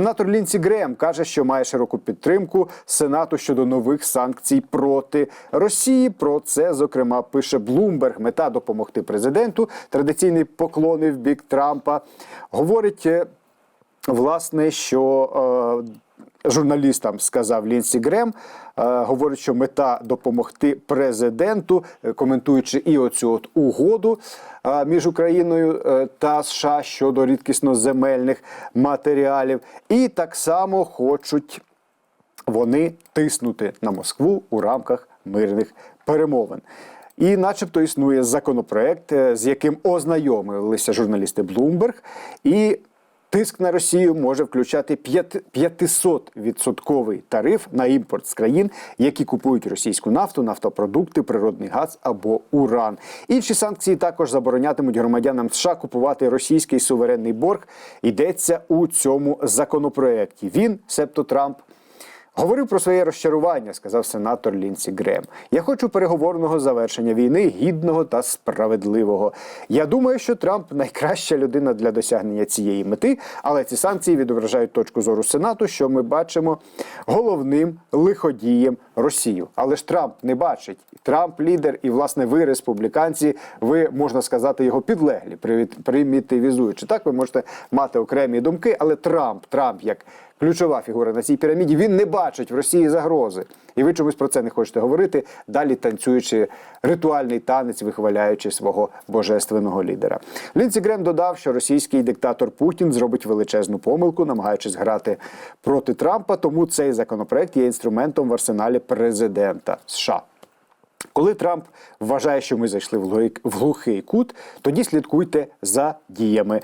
Сенатор Лінсі Греєм каже, що має широку підтримку Сенату щодо нових санкцій проти Росії. Про це зокрема пише Блумберг. Мета допомогти президенту. Традиційний поклони в бік Трампа говорить. е, Власне, що е, журналістам сказав Лінсі Грем, е, говорить, що мета допомогти президенту, е, коментуючи і оцю от угоду е, між Україною та США щодо рідкісно-земельних матеріалів, і так само хочуть вони тиснути на Москву у рамках мирних перемовин. І, начебто, існує законопроект, з яким ознайомилися журналісти Bloomberg, і тиск на Росію може включати 500% тариф на імпорт з країн, які купують російську нафту, нафтопродукти, природний газ або уран. Інші санкції також заборонятимуть громадянам США купувати російський суверенний борг. Йдеться у цьому законопроекті. Він, себто Трамп, Говорив про своє розчарування, сказав сенатор Лінсі Грем. Я хочу переговорного завершення війни гідного та справедливого. Я думаю, що Трамп найкраща людина для досягнення цієї мети, але ці санкції відображають точку зору Сенату, що ми бачимо головним лиходієм Росію. Але ж Трамп не бачить. Трамп лідер, і власне ви, республіканці, ви можна сказати його підлеглі, примітивізуючи. Так, ви можете мати окремі думки, але Трамп, Трамп як ключова фігура на цій піраміді, він не бачить в Росії загрози. І ви чомусь про це не хочете говорити, далі танцюючи ритуальний танець, вихваляючи свого божественного лідера. Лінсі Грем додав, що російський диктатор Путін зробить величезну помилку, намагаючись грати проти Трампа. Тому цей законопроект є інструментом в арсеналі президента США. Коли Трамп вважає, що ми зайшли в глухий кут, тоді слідкуйте за діями.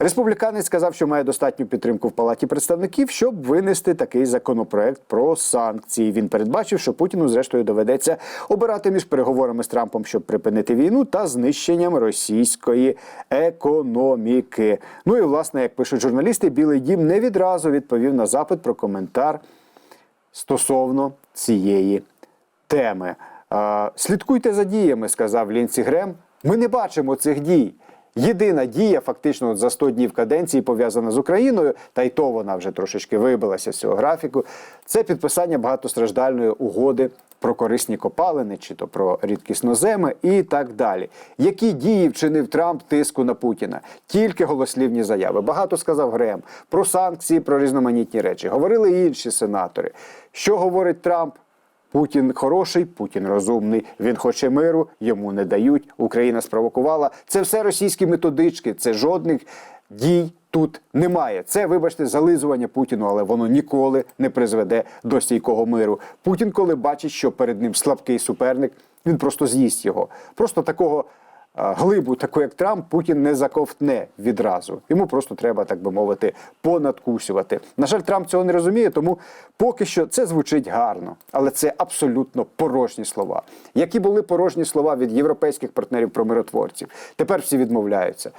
Республіканець сказав, що має достатню підтримку в палаті представників, щоб винести такий законопроект про санкції. Він передбачив, що Путіну зрештою доведеться обирати між переговорами з Трампом, щоб припинити війну, та знищенням російської економіки. Ну і власне, як пишуть журналісти, Білий Дім не відразу відповів на запит про коментар стосовно цієї теми. Слідкуйте за діями, сказав Лінсі Грем. Ми не бачимо цих дій. Єдина дія, фактично, за 100 днів каденції пов'язана з Україною, та й то вона вже трошечки вибилася з цього графіку. Це підписання багатостраждальної угоди про корисні копалини, чи то про рідкісноземи і так далі. Які дії вчинив Трамп тиску на Путіна? Тільки голослівні заяви. Багато сказав Грем про санкції, про різноманітні речі. Говорили інші сенатори. Що говорить Трамп? Путін хороший, Путін розумний. Він хоче миру, йому не дають. Україна спровокувала. Це все російські методички. Це жодних дій тут немає. Це, вибачте, зализування Путіну, але воно ніколи не призведе до стійкого миру. Путін, коли бачить, що перед ним слабкий суперник, він просто з'їсть його. Просто такого. А, Глибу, таку як Трамп, Путін не заковтне відразу. Йому просто треба, так би мовити, понадкусювати. На жаль, Трамп цього не розуміє, тому поки що це звучить гарно, але це абсолютно порожні слова. Які були порожні слова від європейських партнерів про миротворців? Тепер всі відмовляються.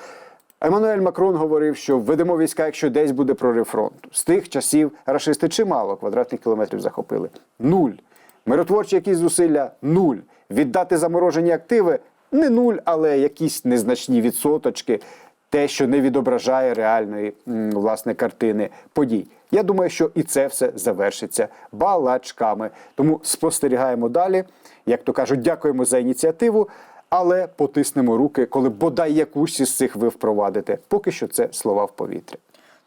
Еммануель Макрон говорив, що введемо війська, якщо десь буде прорив фронту. З тих часів рашисти чимало квадратних кілометрів захопили. Нуль. Миротворчі якісь зусилля нуль. Віддати заморожені активи не нуль, але якісь незначні відсоточки. Те, що не відображає реальної власне картини подій. Я думаю, що і це все завершиться балачками. Тому спостерігаємо далі. Як то кажуть, дякуємо за ініціативу, але потиснемо руки, коли бодай якусь із цих ви впровадите. Поки що це слова в повітрі.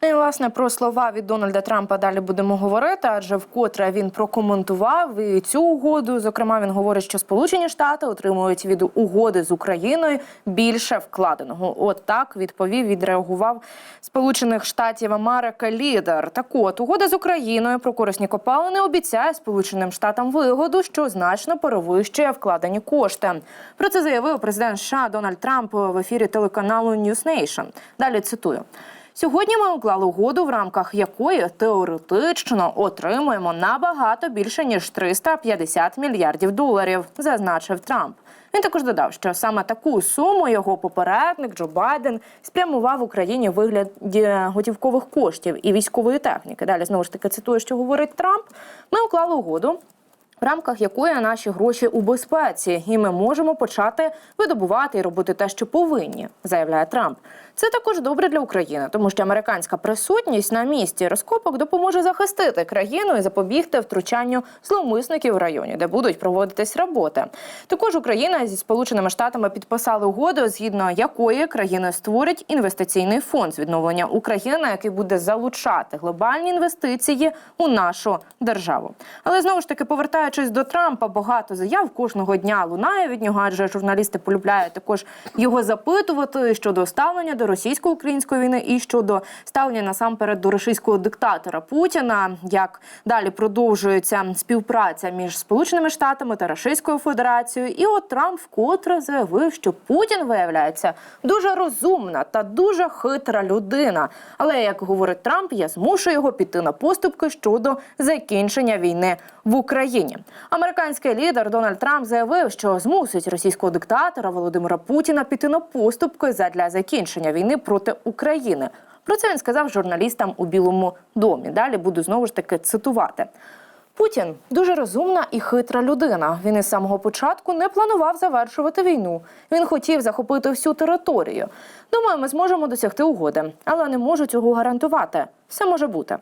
Ну і власне про слова від Дональда Трампа далі будемо говорити, адже вкотре він прокоментував і цю угоду. Зокрема, він говорить, що Сполучені Штати отримують від угоди з Україною більше вкладеного. От так відповів, відреагував Сполучених Штатів Америки лідер. Так от угода з Україною про корисні копалини обіцяє Сполученим Штатам вигоду, що значно перевищує вкладені кошти. Про це заявив президент США Дональд Трамп в ефірі телеканалу News Nation. Далі цитую. Сьогодні ми уклали угоду, в рамках якої теоретично отримуємо набагато більше ніж 350 мільярдів доларів, зазначив Трамп. Він також додав, що саме таку суму його попередник Джо Байден спрямував Україні в вигляді готівкових коштів і військової техніки. Далі знову ж таки цитую, що говорить Трамп. Ми уклали угоду в рамках якої наші гроші у безпеці, і ми можемо почати видобувати і робити те, що повинні, заявляє Трамп. Це також добре для України, тому що американська присутність на місці розкопок допоможе захистити країну і запобігти втручанню зловмисників в районі, де будуть проводитись роботи. Також Україна зі Сполученими Штатами підписали угоду, згідно якої країни створить інвестиційний фонд з відновлення України, який буде залучати глобальні інвестиції у нашу державу. Але знову ж таки, повертаючись до Трампа, багато заяв кожного дня лунає від нього, адже журналісти полюбляють також його запитувати щодо ставлення до російсько-української війни і щодо ставлення насамперед до російського диктатора Путіна. Як далі продовжується співпраця між Сполученими Штатами та Російською Федерацією, і от Трамп вкотре заявив, що Путін виявляється дуже розумна та дуже хитра людина. Але як говорить Трамп, я змушую його піти на поступки щодо закінчення війни в Україні. Американський лідер Дональд Трамп заявив, що змусить російського диктатора Володимира Путіна піти на поступки задля закінчення війни проти України. Про це він сказав журналістам у Білому домі. Далі буду знову ж таки цитувати. Путін дуже розумна і хитра людина. Він із самого початку не планував завершувати війну. Він хотів захопити всю територію. Думаю, ми зможемо досягти угоди, але не можу цього гарантувати. Все може бути.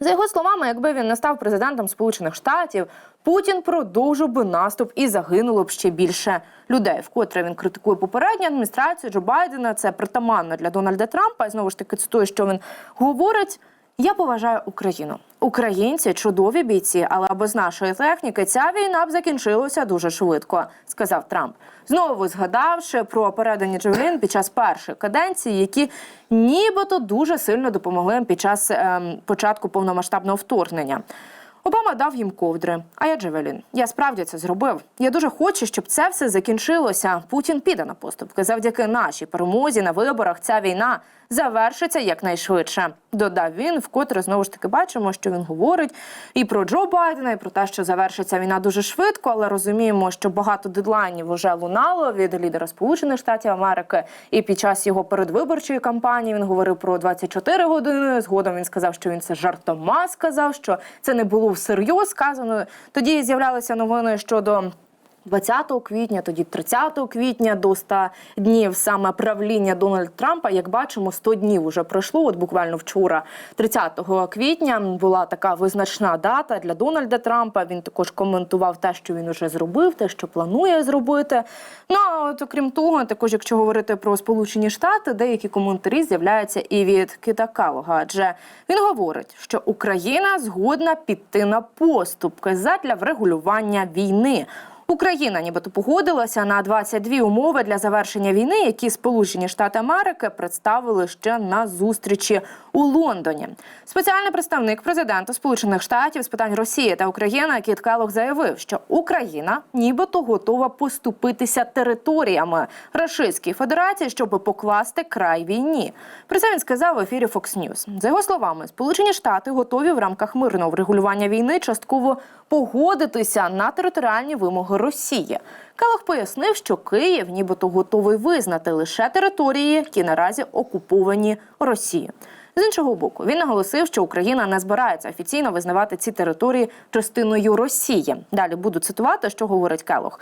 За його словами, якби він не став президентом Сполучених Штатів, Путін продовжив би наступ і загинуло б ще більше людей. Вкотре він критикує попередню адміністрацію Джо Байдена. Це притаманно для Дональда Трампа. І знову ж таки цитую, що він говорить. Я поважаю Україну. Українці чудові бійці, але без нашої техніки ця війна б закінчилася дуже швидко, сказав Трамп. Знову згадавши про передані Джевелін під час першої каденції, які нібито дуже сильно допомогли під час ем, початку повномасштабного вторгнення. Обама дав їм ковдри. А я Джевелін. Я справді це зробив. Я дуже хочу, щоб це все закінчилося. Путін піде на поступки. Завдяки нашій перемозі на виборах ця війна завершиться якнайшвидше. Додав він, вкотре знову ж таки бачимо, що він говорить і про Джо Байдена, і про те, що завершиться війна дуже швидко, але розуміємо, що багато дедлайнів вже лунало від лідера Сполучених Штатів Америки. І під час його передвиборчої кампанії він говорив про 24 години. Згодом він сказав, що він це жартома сказав, що це не було всерйоз сказано. Тоді з'являлися новини щодо. 20 квітня, тоді 30 квітня до 100 днів саме правління Дональда Трампа. Як бачимо, 100 днів вже пройшло. От буквально вчора, 30 квітня, була така визначна дата для Дональда Трампа. Він також коментував те, що він уже зробив, те, що планує зробити. Ну а от окрім того, також якщо говорити про Сполучені Штати, деякі коментарі з'являються і від Кита Калога. Адже він говорить, що Україна згодна піти на поступки задля врегулювання війни. Україна нібито погодилася на 22 умови для завершення війни, які Сполучені Штати Америки представили ще на зустрічі у Лондоні. Спеціальний представник президента Сполучених Штатів з питань Росії та України Кіт Келлог заявив, що Україна нібито готова поступитися територіями Російської Федерації, щоб покласти край війні. Про це він сказав в ефірі Fox News. За його словами, Сполучені Штати готові в рамках мирного врегулювання війни частково погодитися на територіальні вимоги Росії. Келох пояснив, що Київ нібито готовий визнати лише території, які наразі окуповані Росією. З іншого боку, він наголосив, що Україна не збирається офіційно визнавати ці території частиною Росії. Далі буду цитувати, що говорить Келох.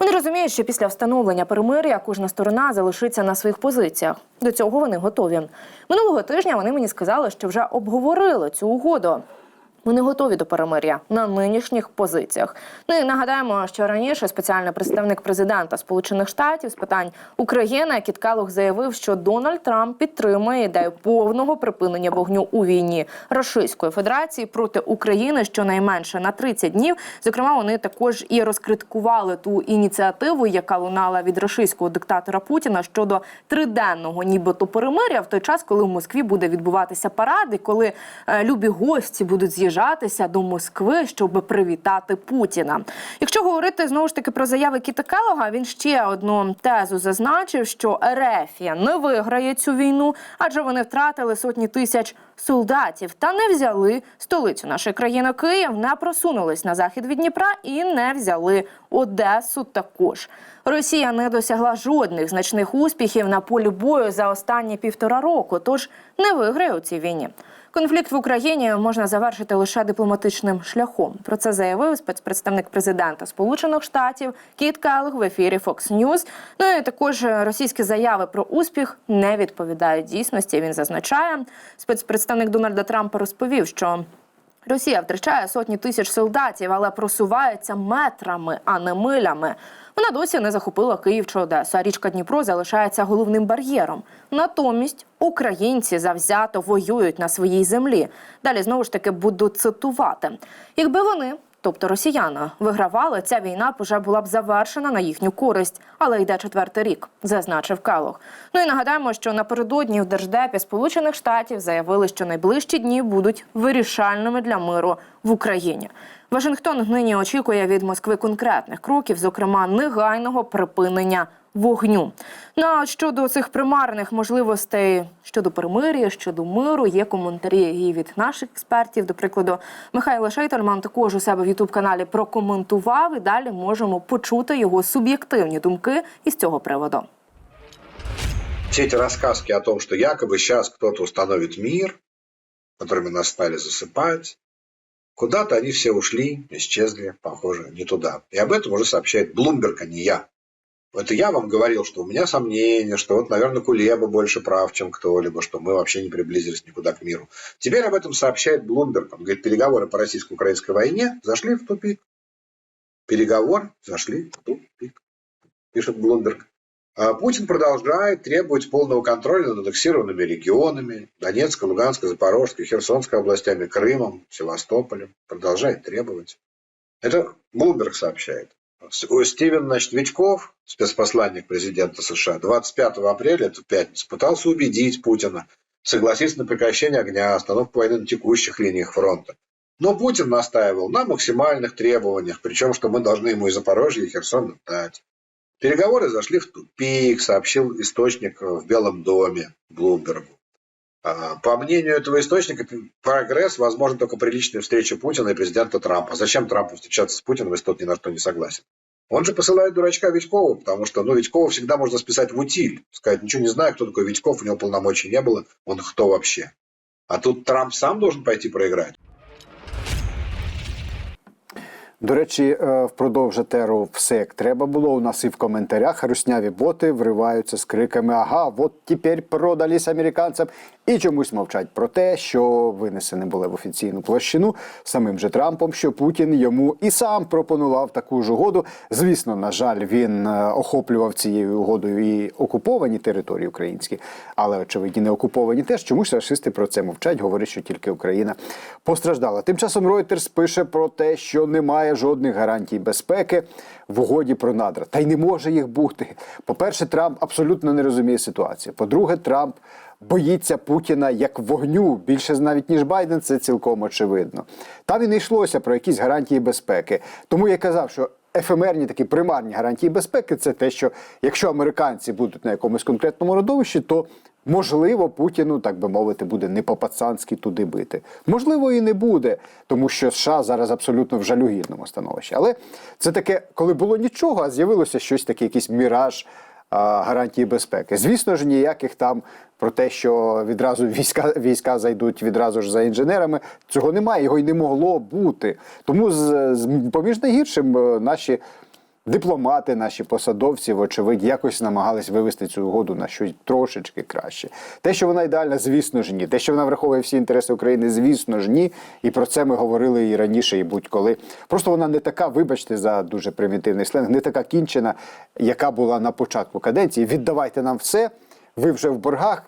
Вони розуміють, що після встановлення перемир'я кожна сторона залишиться на своїх позиціях. До цього вони готові. Минулого тижня вони мені сказали, що вже обговорили цю угоду. Ми не готові до перемир'я на нинішніх позиціях. Ну і нагадаємо, що раніше спеціальний представник президента Сполучених Штатів з питань України Кіт Келлог заявив, що Дональд Трамп підтримує ідею повного припинення вогню у війні Російської Федерації проти України щонайменше на 30 днів. Зокрема, вони також і розкриткували ту ініціативу, яка лунала від російського диктатора Путіна щодо триденного, нібито перемир'я в той час, коли в Москві буде відбуватися парад, і коли е, любі гості будуть з'їжджатися до Москви, щоб привітати Путіна. Якщо говорити знову ж таки про заяви Кіта Келлога, він ще одну тезу зазначив, що Ерефія не виграє цю війну, адже вони втратили сотні тисяч солдатів та не взяли столицю нашої країни Київ, не просунулись на захід від Дніпра і не взяли Одесу. Також Росія не досягла жодних значних успіхів на полі бою за останні півтора року, тож не виграє у цій війні. Конфлікт в Україні можна завершити лише дипломатичним шляхом. Про це заявив спецпредставник президента Сполучених Штатів Кіт Келг в ефірі Fox News. Ну і також російські заяви про успіх не відповідають дійсності. Він зазначає, спецпредставник Дональда Трампа розповів, що Росія втрачає сотні тисяч солдатів, але просувається метрами, а не милями. Вона досі не захопила Київ чи Одесу, а річка Дніпро залишається головним бар'єром. Натомість українці завзято воюють на своїй землі. Далі знову ж таки буду цитувати: якби вони. Тобто росіяни вигравали, ця війна б уже була б завершена на їхню користь, але йде четвертий рік, зазначив Калох. Ну і нагадаємо, що напередодні в держдепі Сполучених Штатів заявили, що найближчі дні будуть вирішальними для миру в Україні. Вашингтон нині очікує від Москви конкретних кроків, зокрема негайного припинення вогню. Ну а щодо цих примарних можливостей щодо перемир'я, щодо миру, є коментарі і від наших експертів. До прикладу, Михайло Шейтельман також у себе в Ютуб каналі прокоментував. І далі можемо почути його суб'єктивні думки із цього приводу. все эти рассказки о том, что якобы сейчас кто-то установит мир, которыми нас стали засыпать, куда-то они все ушли, исчезли, похоже, не туда. И об этом уже сообщает Блумберг, а не я. Это я вам говорил, что у меня сомнения, что вот, наверное, Кулеба больше прав, чем кто-либо, что мы вообще не приблизились никуда к миру. Теперь об этом сообщает Блумберг. Он говорит, переговоры по российско-украинской войне зашли в тупик. Переговоры зашли в тупик, пишет Блумберг. А Путин продолжает требовать полного контроля над аннексированными регионами Донецкой, Луганской, Запорожской, Херсонской областями, Крымом, Севастополем. Продолжает требовать. Это Блумберг сообщает. Стивен значит, Вичков, спецпосланник президента США, 25 апреля, это пятница, пытался убедить Путина согласиться на прекращение огня, остановку войны на текущих линиях фронта. Но Путин настаивал на максимальных требованиях, причем, что мы должны ему и Запорожье, и Херсон отдать. Переговоры зашли в тупик, сообщил источник в Белом доме Блумбергу. А, По мнению этого источника, прогресс возможен только при личной встрече Путина и президента Трампа. Зачем Трампу встречаться с Путиным, если тот ни на что не согласен? Он же посылает дурачка Витькова, потому что, ну, Витькова всегда можно списать в утиль. Сказать, ничего не знаю, кто такой Витьков, у него полномочий не было, он кто вообще? А тут Трамп сам должен пойти проиграть. До речі, е, впродовж етеру все як треба було. У нас і в коментарях русняві боти вриваються з криками Ага, от тепер продались американцям. І чомусь мовчать про те, що винесені були в офіційну площину самим же Трампом, що Путін йому і сам пропонував таку ж угоду. Звісно, на жаль, він е, охоплював цією угодою і окуповані території українські, але очевидні не окуповані теж. Чомусь расисти про це мовчать, говорять, що тільки Україна постраждала. Тим часом Reuters пише про те, що немає жодних гарантій безпеки в угоді про надра. Та й не може їх бути. По-перше, Трамп абсолютно не розуміє ситуацію. По-друге, Трамп боїться Путіна як вогню більше навіть ніж Байден. Це цілком очевидно. Там і не йшлося про якісь гарантії безпеки. Тому я казав, що. Ефемерні такі примарні гарантії безпеки це те, що якщо американці будуть на якомусь конкретному родовищі, то можливо Путіну, так би мовити, буде не по-пацанськи туди бити. Можливо, і не буде, тому що США зараз абсолютно в жалюгідному становищі. Але це таке, коли було нічого, а з'явилося щось таке, якийсь міраж а, гарантії безпеки. Звісно ж, ніяких там про те, що відразу війська війська зайдуть відразу ж за інженерами. Цього немає, його й не могло бути. Тому з, з поміж найгіршим е, наші. Дипломати, наші посадовці, вочевидь, якось намагались вивести цю угоду на щось трошечки краще. Те, що вона ідеальна, звісно ж ні. Те, що вона враховує всі інтереси України, звісно ж ні. І про це ми говорили і раніше, і будь-коли. Просто вона не така, вибачте, за дуже примітивний сленг, не така кінчена, яка була на початку каденції. Віддавайте нам все. Ви вже в боргах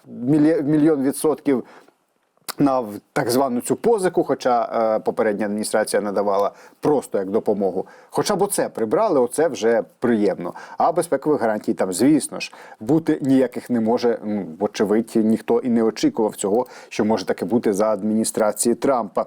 мільйон відсотків на так звану цю позику, хоча е, попередня адміністрація надавала просто як допомогу. Хоча б оце прибрали, оце вже приємно. А безпекових гарантій там, звісно ж, бути ніяких не може. М, Вочевидь, ніхто і не очікував цього, що може таке бути за адміністрації Трампа.